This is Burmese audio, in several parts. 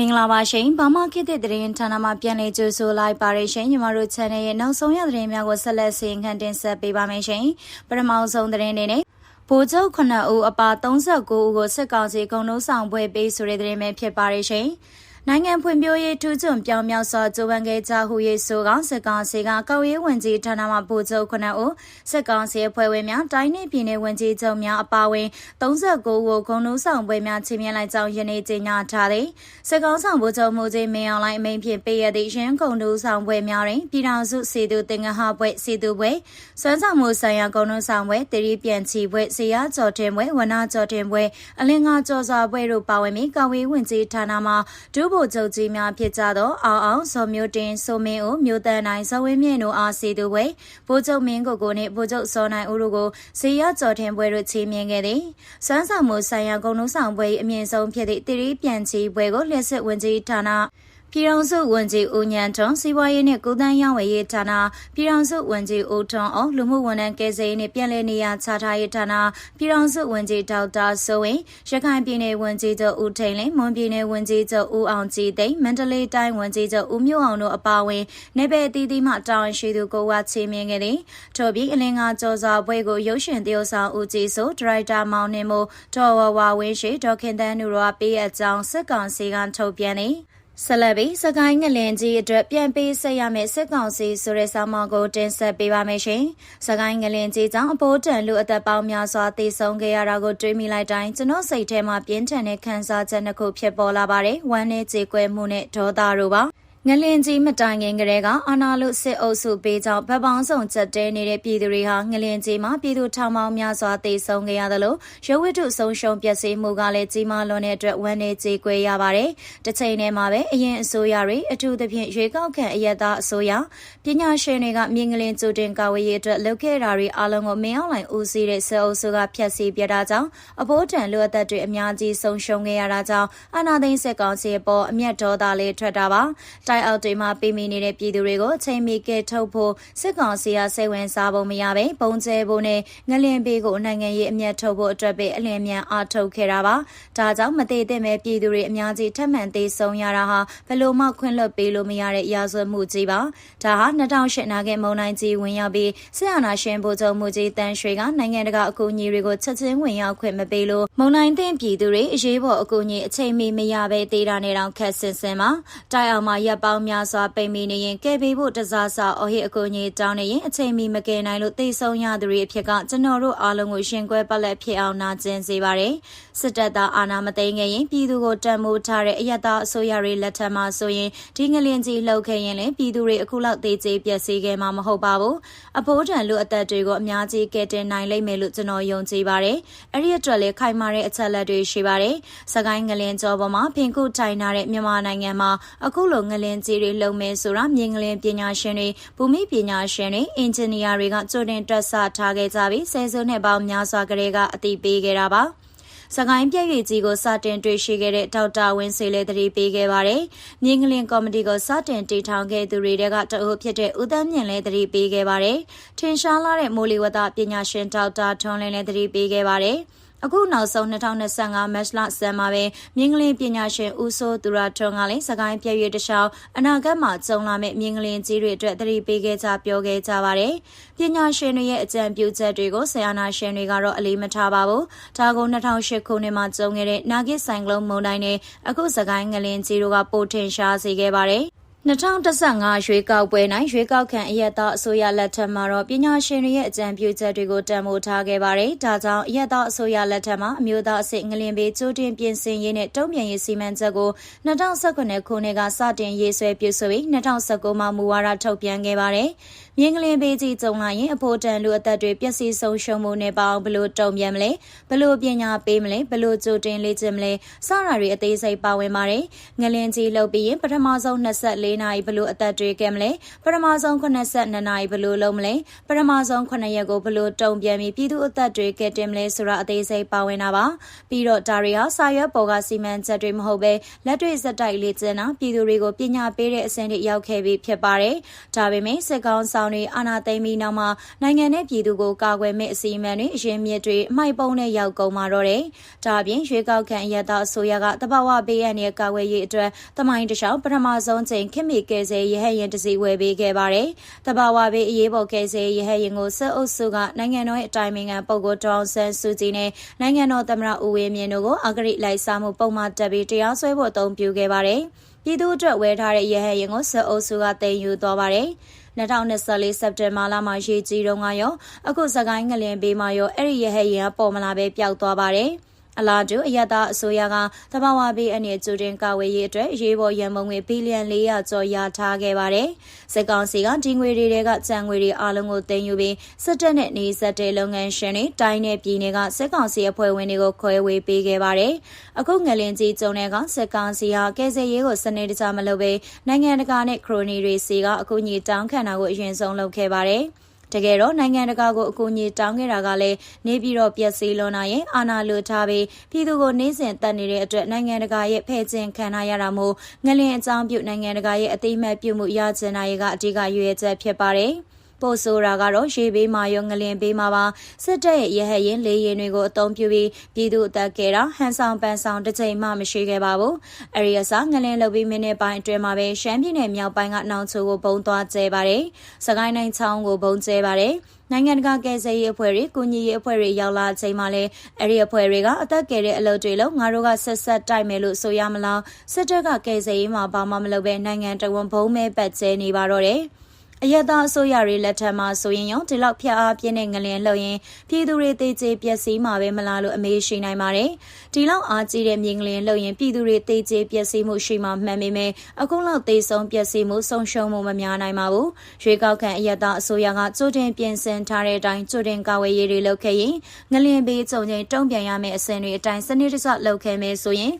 မင်္ဂလာပါရှင်ဘာမခေတ်တဲ့သတင်းဌာနမှာပြန်လည်ကြိုဆိုလိုက်ပါရရှင်ညီမတို့ channel ရဲ့နောက်ဆုံးရသတင်းများကိုဆက်လက်ဆင်ခံတင်ဆက်ပေးပါမယ်ရှင်ပထမဆုံးသတင်းတွေနဲ့ဗိုလ်ချုပ်9ဦးအပါ39ဦးကိုစစ်ကောင်စီဂုံလုံးဆောင်ပွဲပေးဆိုတဲ့သတင်းပဲဖြစ်ပါရရှင် နိုင်ငံဖွံ့ဖြိုးရေးထူးချွန်ပြောင်းမြောက်စွာကြိုးပမ်းခဲ့ကြဟု၍ဆိုကစစ်ကောင်စီကကောက်ရေးဝန်ကြီးဌာနမှဗိုလ်ချုပ်ခုနှစ်ဦးစစ်ကောင်စီအဖွဲ့ဝင်များတိုင်းနယ်ပြည်နယ်ဝန်ကြီးချုပ်များအပါအဝင်39ဦးကိုဂုဏ်လုံးဆောင်ပွဲများချီးမြှင့်လိုက်ကြောင်းယနေ့ကြေညာထားသည်စစ်ကောင်ဆောင်ဗိုလ်ချုပ်မှုကြီးမင်းအောင်လှိုင်အမိန့်ဖြင့်ပေးရသည့်ရင်းဂုဏ်လုံးဆောင်ပွဲများတွင်ပြည်ထောင်စုစီသူတင်ငဟပွဲစီသူပွဲစွမ်းဆောင်မှုဆိုင်ရာဂုဏ်လုံးဆောင်ပွဲတရီပြန်ချီပွဲဇေယျကျော်တင်ပွဲဝနာကျော်တင်ပွဲအလင်္ကာကျော်စွာပွဲတို့ပါဝင်ပြီးကောက်ရေးဝန်ကြီးဌာနမှဒုဗိုလ်ချုပ်ကြီးများဖြစ်ကြသောအောင်အောင်ဇော်မျိုးတင်စိုးမင်းဦးမျိုးတန်းနိုင်ဇော်ဝင်းမြင့်တို့အားစီသူဝဲဗိုလ်ချုပ်မင်းကိုကိုနှင့်ဗိုလ်ချုပ်စောနိုင်ဦးတို့ကိုဇေယျကျော်ထင်ပွဲတို့ချီးမြှင့်ခဲ့သည်စွမ်းဆောင်မှုဆိုင်ရာဂုဏ်လုံးဆောင်ပွဲအမြင့်ဆုံးဖြစ်သည့်တရီပြန်ချီပွဲကိုလျှက်စစ်ဝန်ကြီးဌာန ပြည်ထောင်စုဝန်ကြီးဦးညံထွန်းစီးပွားရေးနှင့်ကုသန်းရောင်းဝယ်ရေးဌာနပြည်ထောင်စုဝန်ကြီးဦးထွန်းအောင်လူမှုဝန်ထမ်းကယ်ဆယ်ရေးနှင့်ပြည်내နေရာချထားရေးဌာနပြည်ထောင်စုဝန်ကြီးဒေါက်တာစိုးဝင်းရခိုင်ပြည်နယ်ဝန်ကြီးချုပ်ဦးထိန်လင်းမွန်ပြည်နယ်ဝန်ကြီးချုပ်ဦးအောင်ကြည်သိန်းမန္တလေးတိုင်းဝန်ကြီးချုပ်ဦးမျိုးအောင်တို့အပါအဝင်နေပယ်တီးတီးမှတာဝန်ရှိသူကိုဝါချီမြင့်ခဲ့သည်ထို့ပြီးအလင်္ကာကျော်စွာဘွဲကိုရုပ်ရှင်သရုပ်ဆောင်ဦးကြည်စိုးဒရိုက်တာမောင်နှင်းမို့တော်ဝဝဝင်းရှိဒေါခင်တန်းတို့ကပေးအပ်ကြောင်းစစ်ကောင်စီကထုတ်ပြန်သည် ဆက်လက်ပြီးစကိုင်းငလင်ကြီးအတွက်ပြန်ပေးဆက်ရမယ့်စစ်ကောင်စီဆိုတဲ့ဆောင်းပါးကိုတင်ဆက်ပေးပါမယ်ရှင်။စကိုင်းငလင်ကြီးကြောင့်အပိုးတန်လူအသက်ပေါင်းများစွာတည်ဆုံခဲ့ရတာကိုတွေးမိလိုက်တိုင်းကျွန်တော်စိတ်ထဲမှာပြင်းထန်တဲ့ခံစားချက်တစ်ခုဖြစ်ပေါ်လာပါတယ်။ဝမ်းနဲ့ကြေကွဲမှုနဲ့ဒေါသတို့ပါ။ ငလင်ကြီးမတိုင်ခင်ကလေးကအာနာလုစစ်အုပ်စုပေးကြောင့်ဗပောင်းဆောင်ချက်တဲနေတဲ့ပြည်သူတွေဟာငလင်ကြီးမှာပြည်သူထောင်ပေါင်းများစွာတေဆုံးခဲ့ရသလိုရုပ်ဝတ္ထုဆုံးရှုံးပျက်စီးမှုကလည်းကြီးမားလွန်တဲ့အတွက်ဝမ်းနည်းကြေကွဲရပါတယ်။တစ်ချိန်တည်းမှာပဲအရင်အစိုးရတွေအထူးသဖြင့်ရွေးကောက်ခံအယက်သားအစိုးရပညာရှင်တွေကမြင်းငလင်ကျူတင်ကာဝေးရေးအတွက်လုပ်ခဲ့တာတွေအလုံးကိုမင်းအောင်လှိုင်ဦးစီးတဲ့စစ်အုပ်စုကဖျက်ဆီးပြတာကြောင့်အဖိုးတန်လူအသက်တွေအများကြီးဆုံးရှုံးခဲ့ရတာကြောင့်အာနာသိန်းစစ်ကောင်စီပေါ်အမျက်ဒေါသလေးထွက်တာပါ။တိုင်အောက်တွေမှာပေးမိနေတဲ့ပြည်သူတွေကိုအချိန်မီကဲထုတ်ဖို့စစ်ကောင်စီကစိတ်ဝင်စားဖို့မရပဲပုံကျဲဖို့နဲ့ငလင်ပေးကိုနိုင်ငံရေးအမျက်ထုတ်ဖို့အတွက်ပဲအလင်းမြန်အားထုတ်ခဲ့တာပါ။ဒါကြောင့်မသေးတဲ့မဲ့ပြည်သူတွေအများကြီးထပ်မံသေးဆုံးရတာဟာဘလို့မှခွင့်လွှတ်ပေးလို့မရတဲ့ရာဇဝတ်မှုကြီးပါ။ဒါဟာ2008နာခဲ့မုံနိုင်ကြီးဝင်ရောက်ပြီးစစ်အာဏာရှင်ဗိုလ်ချုပ်မှုကြီးတန်းရွှေကနိုင်ငံတကာအကူအညီတွေကိုချက်ချင်းဝင်ရောက်ခွင့်မပေးလို့မုံနိုင်တဲ့ပြည်သူတွေအရေးပေါ်အကူအညီအချိန်မီမရပဲတေးတာနေတော့ခက်ဆင်ဆင်မှာတိုင်အောင်မှာရပ်ပေါင်းများစွာပိတ်မိနေရင်ကဲပေးဖို့တစားစာအော်ဟစ်အကူအညီတောင်းနေရင်အချိန်မီမကယ်နိုင်လို့တိတ်ဆုံးရသူတွေအဖြစ်ကကျွန်တော်တို့အားလုံးကိုရှင်ကွဲပတ်လက်ဖြစ်အောင်နာကျင်စေပါတယ်စစ်တပ်သားအာဏာမသိမ်းခဲ့ရင်ပြည်သူကိုတံမိုးထားတဲ့အယက်သားအစိုးရတွေလက်ထက်မှာဆိုရင်ဒီငလင်ကြီးလှုပ်ခဲ့ရင်လည်းပြည်သူတွေအခုလောက်သေးသေးပျက်စီးခဲ့မှာမဟုတ်ပါဘူးအဖိုးတန်လူအသက်တွေကိုအများကြီးကယ်တင်နိုင်လိမ့်မယ်လို့ကျွန်တော်ယုံကြည်ပါတယ်အဲ့ဒီအတွက်လည်းခိုင်မာတဲ့အချက်လက်တွေရှိပါတယ်စကိုင်းငလင်ကျော်ပေါ်မှာဖင်ခုထိုင်ထားတဲ့မြန်မာနိုင်ငံမှာအခုလိုငလင်ကြီးတွေလုံမယ်ဆိုတာမြင်ငလင်ပညာရှင်တွေဘူမိပညာရှင်တွေအင်ဂျင်နီယာတွေကကြိုတင်တွက်ဆထားခဲ့ကြပြီးဆယ်စုနှစ်ပေါင်းများစွာကလေးကအသိပေးခဲ့တာပါစကိုင်းပြည့်ရည်ကြီးကိုစတင်တွေ့ရှိခဲ့တဲ့ဒေါက်တာဝင်းစေလည်းတတိပေးခဲ့ပါတယ်။မြင်းကလင်ကော်မတီကိုစတင်တည်ထောင်ခဲ့သူတွေကတအုပ်ဖြစ်တဲ့ဦးသန်းမြင့်လည်းတတိပေးခဲ့ပါတယ်။ထင်ရှားလာတဲ့မိုးလေဝသပညာရှင်ဒေါက်တာထွန်းလင်းလည်းတတိပေးခဲ့ပါတယ်။ အခုနောက်ဆုံး2025မတ်လဆန်မှာပဲမြင်းကလင်းပညာရှင်ဦးစိုးသူရထွန်းကလည်းစကိုင်းပြည့်ရွေးတခြားအနာဂတ်မှာကျုံလာမယ့်မြင်းကလင်းကြီးတွေအတွက်သတိပေးခဲ့ကြပြောခဲ့ကြပါတယ်။ပညာရှင်တွေရဲ့အကြံပြုချက်တွေကိုဆရာနာရှင်တွေကတော့အလေးမထားပါဘူး။ဒါကို2008ခုနှစ်မှာကျုံခဲ့တဲ့နာဂစ်ဆိုင်ကလုန်းမုန်တိုင်းနဲ့အခုစကိုင်းငလင်းကြီးတို့ကပိုထင်ရှားစေခဲ့ပါတယ်။ 2015ရွေးကောက်ပွဲ၌ရွေးကောက်ခံအရက်သားအစိုးရလက်ထက်မှာတော့ပညာရှင်တွေရဲ့အကြံပြုချက်တွေကိုတံမိုးထားခဲ့ပါတယ်။ဒါကြောင့်အရက်သားအစိုးရလက်ထက်မှာအမျိုးသားအဆင့်ငလင်ပေးကြိုတင်ပြင်ဆင်ရေးနဲ့တုံ့ပြန်ရေးစီမံချက်ကို2019ခုနှစ်ကစတင်ရေးဆွဲပြုစုပြီး2019မှာမူဝါဒထုတ်ပြန်ခဲ့ပါတယ်။မြင်းကလင်းပေးကြီးကြုံလာရင်အဖို့တန်လူအသက်တွေပျက်စီးဆုံးရှုံးမှုနဲ့ပေါင်းဘလို့တုံပြန်မလဲဘလို့ပညာပေးမလဲဘလို့ကြိုတင်လေ့ကျင့်မလဲစတာတွေအသေးစိတ်ပါဝင်ပါတယ်ငလင်းကြီးလုပ်ပြီးရင်ပထမဆုံး24နာရီဘလို့အသက်တွေကဲမလဲပထမဆုံး82နာရီဘလို့လုံးမလဲပထမဆုံး9ရက်ကိုဘလို့တုံပြန်ပြီးပြည်သူအသက်တွေကဲတင်မလဲဆိုတာအသေးစိတ်ပါဝင်တာပါပြီးတော့ဒါတွေဟာစာရွက်ပေါ်ကစီမံချက်တွေမဟုတ်ပဲလက်တွေ့စက်တိုက်လေ့ကျင့်တာပြည်သူတွေကိုပညာပေးတဲ့အဆင့်တွေရောက်ခဲ့ပြီးဖြစ်ပါတယ်ဒါပေမဲ့စစ်ကောင်စာဆောင်တွေအာဏာသိမ်းပြီးနောက်မှာနိုင်ငံနဲ့ပြည်သူကိုကာကွယ်မဲ့အစီအမံတွေအရင်မြစ်တွေအမိုက်ပုံးနဲ့ရောက်ကုန်มาတော့တယ်။ဒါအပြင်ရွေးကောက်ခံအရတာအစိုးရကတဘာဝဘေးရန်ရဲ့ကာကွယ်ရေးအတွက်တမိုင်းတခြားပထမဆုံးချိန်ခင်မီကယ်ဆယ်ရဟတ်ရင်တစီဝယ်ပေးခဲ့ပါတယ်။တဘာဝဘေးအရေးပေါ်ကယ်ဆယ်ရဟတ်ရင်ကိုစစ်အုပ်စုကနိုင်ငံတော်ရဲ့အတိုင်ပင်ခံပုဂ္ဂိုလ်ဒေါအောင်ဆန်းစုကြည်နဲ့နိုင်ငံတော်သမ္မတဦးဝင်းမြင့်တို့ကိုအဂရိလိုက်စားမှုပုံမှန်တက်ပြီးတရားစွဲဖို့အသုံးပြုခဲ့ပါတယ်။ ပြည်သူ့အတွက်ဝယ်ထားတဲ့ရဟတ်ရင်ကိုစစ်အုပ်စုကတင်ယူသွားပါတယ်။2024စက်တင်ဘာလမှာရေကြီးတုန်းကရောအခုစကိုင်းငလင်ပေးမှာရောအဲ့ဒီရဟရင်ကပေါ်မလာပဲပျောက်သွားပါတယ်။ အလားတူအယတာအစိုးရကတဘာဝဘေးအနေကျူတင်ကာဝေးရေးအတွက်ရေးပေါ်ရန်ပုံငွေဘီလီယံ400ကျော်ရထားခဲ့ပါတယ်။စစ်ကောင်စီကဒီငွေတွေကကြံငွေတွေအလုံးကိုတင်ယူပြီးစစ်တပ်နဲ့နေဆက်တဲ့လုပ်ငန်းရှင်တွေတိုင်းနယ်ပြည်နယ်ကစစ်ကောင်စီအဖွဲ့ဝင်တွေကိုခွဲဝေပေးခဲ့ပါတယ်။အခုငလင်ကြီးကျုံတဲ့ကစစ်ကောင်စီဟာကယ်ဆယ်ရေးကိုစနေတကျမလုပ်ဘဲနိုင်ငံတကာနဲ့ခရိုနီတွေစီကအကူအညီတောင်းခံတာကိုအရင်ဆုံးလုပ်ခဲ့ပါတယ်။ တကယ်တော့နိုင်ငံတကာကိုအကူအညီတောင်းခဲ့တာကလည်းနေပြီးတော့ပျက်စီးလွန်လာရင်အာဏာလိုထားပြီးပြည်သူကိုနှိမ့်စင်တက်နေတဲ့အတွက်နိုင်ငံတကာရဲ့ဖဲ့ကျင်ခံရတာမို့ငလင်အကြောင်းပြုနိုင်ငံတကာရဲ့အသိမှတ်ပြုမှုရချင်တာရဲ့ကအဓိကရွေးချက်ဖြစ်ပါတယ်။ ပို့ဆိုတာကတော့ရေဘေးမှာရောငလင်ဘေးမှာပါစစ်တပ်ရဲ့ရဟရင်လေရင်တွေကိုအုံပြုပြီးပြည်သူအသက်ကဲတာဟန်ဆောင်ပန်ဆောင်တစ်ချိန်မှမရှိခဲ့ပါဘူး။အဲဒီအစားငလင်လုပ်ပြီးမိနစ်ပိုင်းအတွင်းမှာပဲရှမ်းပြည်နယ်မြောက်ပိုင်းကနောင်ချိုကိုဘုံသွားကျဲပါတယ်။စကိုင်းတိုင်းချောင်းကိုဘုံကျဲပါတယ်။နိုင်ငံတကာကယ်ဆယ်ရေးအဖွဲ့တွေကုညီရေးအဖွဲ့တွေရောက်လာချိန်မှာလဲအဲ့ဒီအဖွဲ့တွေကအသက်ကယ်တဲ့အလုပ်တွေလို့ငါတို့ကဆက်ဆက်တိုက်မယ်လို့ဆိုရမလားစစ်တပ်ကကယ်ဆယ်ရေးမှာဘာမှမလုပ်ဘဲနိုင်ငံတော်ဝန်ဘုံမဲပတ်ကျဲနေပါတော့တယ်။ အယက်သားအစိုးရတွေလက်ထက်မှာဆိုရင်ရောဒီလောက်ဖျက်အားပြင်းတဲ့ငလျင်လှုပ်ရင်ပြည်သူတွေတေးကျေပျက်စီးမှာပဲမလားလို့အမေးရှိနိုင်ပါတယ်။ဒီလောက်အားကြီးတဲ့မြေငလျင်လှုပ်ရင်ပြည်သူတွေတေးကျေပျက်စီးမှုရှိမှမှန်ပေမဲ့အခုလောက်တေးဆုံးပျက်စီးမှုဆုံးရှုံးမှုမများနိုင်ပါဘူး။ရွေးကောက်ခံအယက်သားအစိုးရကကြိုတင်ပြင်ဆင်ထားတဲ့အတိုင်းကြိုတင်ကာဝယ်ရေးတွေလုပ်ခဲ့ရင်ငလျင်ဘေးကြုံချိန်တုံ့ပြန်ရမယ့်အဆင့်တွေအတိုင်းစနစ်တကျလုပ်ခဲ့မယ်ဆိုရင်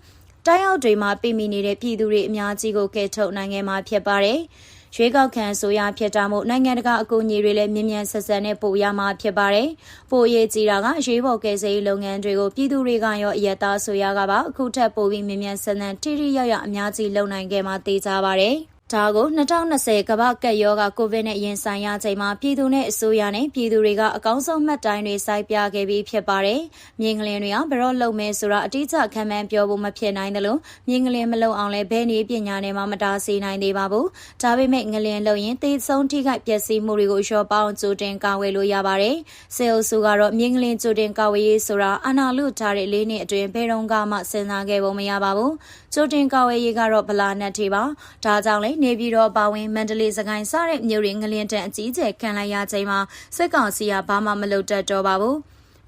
တိုင်းအောက်တွေမှာပြည်မိနေတဲ့ပြည်သူတွေအများကြီးကိုကယ်ထုတ်နိုင်ခဲ့မှာဖြစ်ပါတယ်။ ရွေးကောက်ခံဆိုရဖြစ်တာမို့နိုင်ငံတကာအကူအညီတွေလည်းမြ мян ဆက်ဆက်နဲ့ပို့ရမှာဖြစ်ပါတယ်။ပို့ရေးကြည့်တာကရွေးပေါ်ကယ်ဆယ်ရေးလုပ်ငန်းတွေကိုပြည်သူတွေကရောအယက်သားဆိုရကပါအခုထပ်ပို့ပြီးမြ мян ဆက်ဆက်ထိထိရောက်ရောက်အများကြီးလုပ်နိုင်ခဲ့မှသိကြပါတယ်။ ဒါကို2020ကမ္ဘာကပ်ရောဂါကိုဗစ်နဲ့ရင်ဆိုင်ရချိန်မှာပြည်သူနဲ့အစိုးရနဲ့ပြည်သူတွေကအကောင်းဆုံးမှတ်တိုင်တွေစိုက်ပြခဲ့ပြီးဖြစ်ပါတယ်။မြင်းကလင်တွေကဘရော့လုံမဲဆိုတာအတိအကျခံမှန်းပြောဖို့မဖြစ်နိုင်တယ်လို့မြင်းကလင်မလုံအောင်လဲဘဲနေပညာနဲ့မှမတားဆီးနိုင်သေးပါဘူး။ဒါပေမဲ့ငလင်လုံရင်သေဆုံးထိခိုက်ပျက်စီးမှုတွေကိုလျှော့ပေါင်းကြိုတင်ကာဝယ်လို့ရပါတယ်။စေအုပ်စုကတော့မြင်းကလင်ကြိုတင်ကာဝယ်ရေးဆိုတာအနာလူထားတဲ့လေးနှစ်အတွင်းဘယ်တော့မှစဉ်းစားခဲ့ပုံမရပါဘူး။ကြိုတင်ကာဝယ်ရေးကတော့ဗလာနဲ့ထေပါ။ဒါကြောင့်လဲနေပြည်တော်ပါဝင်မန္တလေးစကိုင်းစတဲ့မြို့တွေငလျင်တန်အကြီးကျယ်ခံလိုက်ရချိန်မှာစစ်ကောင်စီကဘာမှမလုပ်တတ်တော့ပါဘူး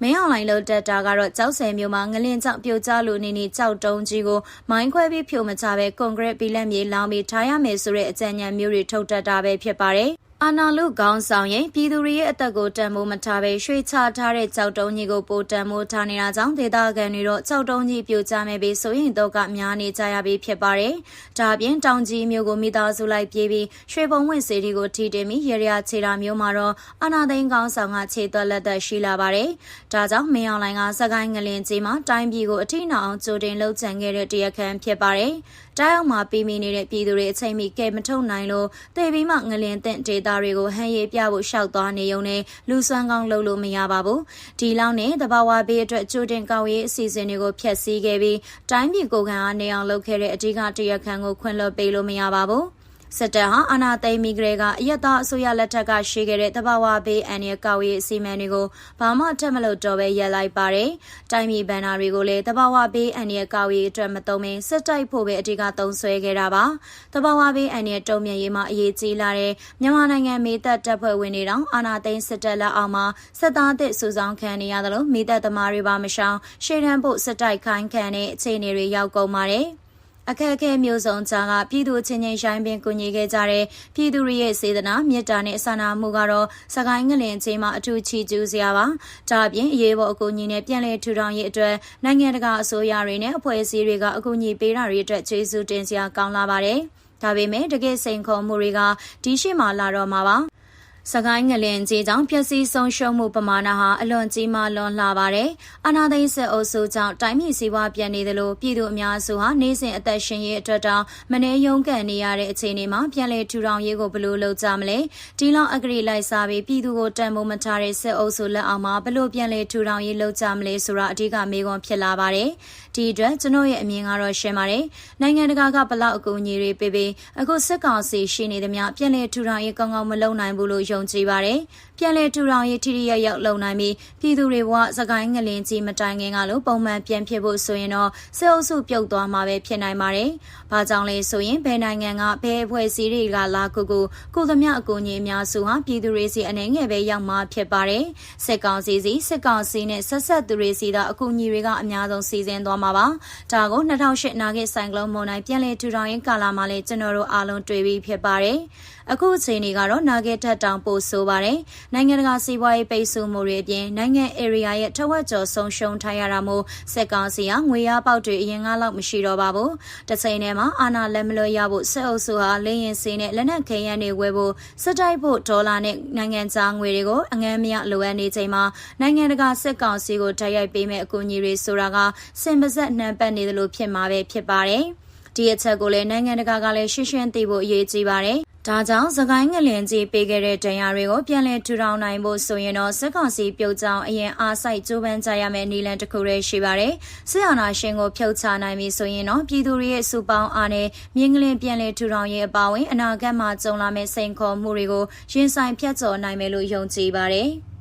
မင်းအွန်လိုင်းလို့တက်တာကတော့ကြောက်စဲမျိုးမှာငလင်ကြောင့်ပြိုကျလို့နေနေကြောက်တုံးကြီးကိုမိုင်းခွဲပြီးဖြိုမချပဲကွန်ကရစ်ဘီလက်မြေလောင်းပြီးထားရမယ်ဆိုတဲ့အကြံဉာဏ်မျိုးတွေထုတ်တက်တာပဲဖြစ်ပါတယ် အာနာလူခေါင်းဆောင်ရင်ပြည်သူတွေရဲ့အသက်ကိုတန်ဖိုးမထားဘဲရွှေချထားတဲ့ကြောက်တုံးကြီးကိုပိုတန်ဖိုးထားနေတာကြောင့်ဒေသခံတွေတော့ကြောက်တုံးကြီးပြိုကျမယ်ပြီးဆိုရင်တော့ကများနေကြရပြီးဖြစ်ပါတယ်။ဒါပြင်တောင်ကြီးမျိုးကိုမိသားစုလိုက်ပြေးပြီးရွှေပုံဝင်စီဒီကိုထိတင်ပြီးရေရခြေတာမျိုးမှာတော့အာနာသိန်းခေါင်းဆောင်ကခြေသွက်လက်သက်ရှိလာပါတယ်။ဒါကြောင့်မင်းအောင်လိုင်ကစကိုင်းငလင်ကြီးမှာတိုင်းပြည်ကိုအထိနာအောင်ကြိုတင်လှုပ်ချန်ခဲ့တဲ့တရားခံဖြစ်ပါတယ်။ တိုင်းအောင်မှာပြီးမိနေတဲ့ပြည်သူတွေအချိန်မီကဲမထုတ်နိုင်လို့တေပြီးမှငလင်တဲ့ဒေတာတွေကိုဟန်ရည်ပြဖို့ရှောက်သွားနေုံနဲ့လူစွမ်းကောင်းလုပ်လို့မရပါဘူးဒီလောက်နဲ့တဘာဝဘေးအတွက်ကြိုတင်ကောက်ရေးအစီအစဉ်တွေကိုဖျက်ဆီးခဲ့ပြီးတိုင်းပြည်ကိုခံအားနေအောင်လုပ်ခဲ့တဲ့အဓိကတရားခံကိုခွင့်လွှတ်ပေးလို့မရပါဘူး စစ်တပ်ဟာအာဏာသိမ်းပြီးကလေးကအယက်သားအစိုးရလက်ထက်ကရှိခဲ့တဲ့တဘာဝဘေးအန်ရကောက်ရေးအစီအမံတွေကိုဘာမှထက်မလို့တော့ပဲရက်လိုက်ပါတယ်။တိုင်းပြည်ဘဏ္ဍာတွေကိုလည်းတဘာဝဘေးအန်ရကောက်ရေးအတွက်မသုံးဘဲစစ်တိုက်ဖို့ပဲအဓိကသုံးဆွဲခဲ့တာပါ။တဘာဝဘေးအန်ရတုံ့ပြန်ရေးမှာအရေးကြီးလာတဲ့မြန်မာနိုင်ငံမေသက်တပ်ဖွဲ့ဝင်တွေတောင်အာဏာသိမ်းစစ်တပ်လက်အောက်မှာစစ်သားသစ်စုဆောင်ခံနေရသလိုမေသက်သမားတွေပါမရှောင်ရှေ့တန်းဖို့စစ်တိုက်ခိုင်းခံတဲ့အခြေအနေတွေရောက်ကုန်ပါတယ်။ အခက်အခဲမျိုးစုံကြားကပြည်သူချင်းချင်းရိုင်းပင်ကူညီခဲ့ကြတဲ့ပြည်သူရဲ့စေတနာမေတ္တာနဲ့စာနာမှုကတော့စကိုင်းငလင်ချင်းမှာအထူးချီးကျူးစရာပါ။ဒါအပြင်အရေးပေါ်အကူအညီနဲ့ပြန်လည်ထူထောင်ရေးအတွက်နိုင်ငံတကာအစိုးရတွေနဲ့အဖွဲ့အစည်းတွေကအကူအညီပေးတာတွေအတွက်ကျေးဇူးတင်စရာကောင်းလာပါတယ်။ဒါပေမဲ့တကယ်စိန်ခေါ်မှုတွေကဒီရှိမှလာတော့မှာပါ။ဒ စကိုင်းငလင်ကြီးကြောင့်ပျက်စီးဆုံးရှုံးမှုပမာဏဟာအလွန်ကြီးမားလွန်လှပါတယ်။အနာသိစစ်အုပ်စုကြောင့်တိုင်းပြည်စည်းဝါးပြန်နေသလိုပြည်သူအများစုဟာနေစဉ်အသက်ရှင်ရေးအတွက်တောင်မနေရုံကန်နေရတဲ့အခြေအနေမှာပြန်လည်ထူထောင်ရေးကိုဘယ်လိုလုပ်ကြမလဲ။ဒီလောက်အကြိလိုက်စားပြီးပြည်သူကိုတန်ဖိုးမထားတဲ့စစ်အုပ်စုလက်အောက်မှာဘယ်လိုပြန်လည်ထူထောင်ရေးလုပ်ကြမလဲဆိုတာအဓိကမေးခွန်းဖြစ်လာပါတယ်။ဒီအတွက်ကျွန်တော်ရဲ့အမြင်ကတော့ရှင်းပါတယ်။နိုင်ငံတကာကဘလောက်အကူအညီတွေပေးပေးအခုစစ်ကောင်စီရှိနေသမျှပြန်လည်ထူထောင်ရေးကောင်းကောင်းမလုပ်နိုင်ဘူးလို့ယုံကြည်ပါတယ်။ပြန်လည်ထူထောင်ရေးထိထိရောက်ရောက်လုပ်နိုင်ပြီးပြည်သူတွေဘဝစကိုင်းငလင်ကြီးမတိုင်ခင်ကလို့ပုံမှန်ပြန်ဖြစ်ဖို့ဆိုရင်တော့စစ်အုပ်စုပြုတ်သွားမှာပဲဖြစ်နိုင်ပါတယ်။ဘာကြောင့်လဲဆိုရင်ဘယ်နိုင်ငံကဘယ်အဖွဲ့အစည်းတွေကလာကူကူကိုသမျှအကူအညီအများစုဟာပြည်သူတွေစီအနေငယ်ပဲရောက်မှာဖြစ်ပါတယ်။စစ်ကောင်စီစီစစ်ကောင်စီနဲ့ဆက်ဆက်သူတွေစီသာအကူအညီတွေကအများဆုံးစီစဉ်သွားမှာပါ။ဒါကို2008နာဂစ်ဆိုင်ကလုန်းမုန်တိုင်းပြန်လည်ထူထောင်ရေးကာလမှာလည်းကျွန်တော်တို့အားလုံးတွေ့ပြီးဖြစ်ပါတယ်။ အခုအချိန်ကြီးကတော့နာဂစ်ထက်တောင်ပိုဆိုပါတယ်။နိုင်ငံတကာစီးပွားရေးပိတ်ဆို့မှုတွေအပြင်နိုင်ငံ area ရဲ့ထက်ဝက်ကျော်ဆုံးရှုံးထားရတာမို့စက်ကောင်စီကငွေရပေါက်တွေအရင်ကလောက်မရှိတော့ပါဘူး။တစ်ချိန်တည်းမှာအာဏာလက်မလွတ်ရဖို့စစ်အုပ်စုဟာလင်းရင်စင်းနဲ့လက်နက်ခဲယမ်းတွေဝယ်ဖို့စစ်တိုက်ဖို့ဒေါ်လာနဲ့နိုင်ငံခြားငွေတွေကိုအငမ်းမရလိုအပ်နေချိန်မှာနိုင်ငံတကာစစ်ကောင်စီကိုတိုက်ရိုက်ပေးမဲ့အကူအညီတွေဆိုတာကစင်ပါဆက်နှံပတ်နေသလိုဖြစ်မှာပဲဖြစ်ပါတယ်။ဒီအချက်ကိုလည်းနိုင်ငံတကာကလည်းရှင်းရှင်းသိဖို့အရေးကြီးပါတယ်။ ဒါကြောင့်သခိုင်းငလင်ကြီးပေးခဲ့တဲ့ဒဏ်ရာတွေကိုပြန်လည်ထူထောင်နိုင်ဖို့ဆိုရင်တော့စစ်ကောင်စီပြုတ်ကြောင်အရင်အားစိုက်ကြိုးပမ်းကြရမယ့်နည်းလမ်းတစ်ခုတည်းရှိပါတယ်။စစ်အာဏာရှင်ကိုဖြုတ်ချနိုင်ပြီဆိုရင်တော့ပြည်သူတွေရဲ့စုပေါင်းအားနဲ့မြင်းကလင်ပြန်လည်ထူထောင်ရေးအပါအဝင်အနာဂတ်မှာကြုံလာမယ့်စိန်ခေါ်မှုတွေကိုရင်ဆိုင်ဖြတ်ကျော်နိုင်မယ်လို့ယုံကြည်ပါတယ်။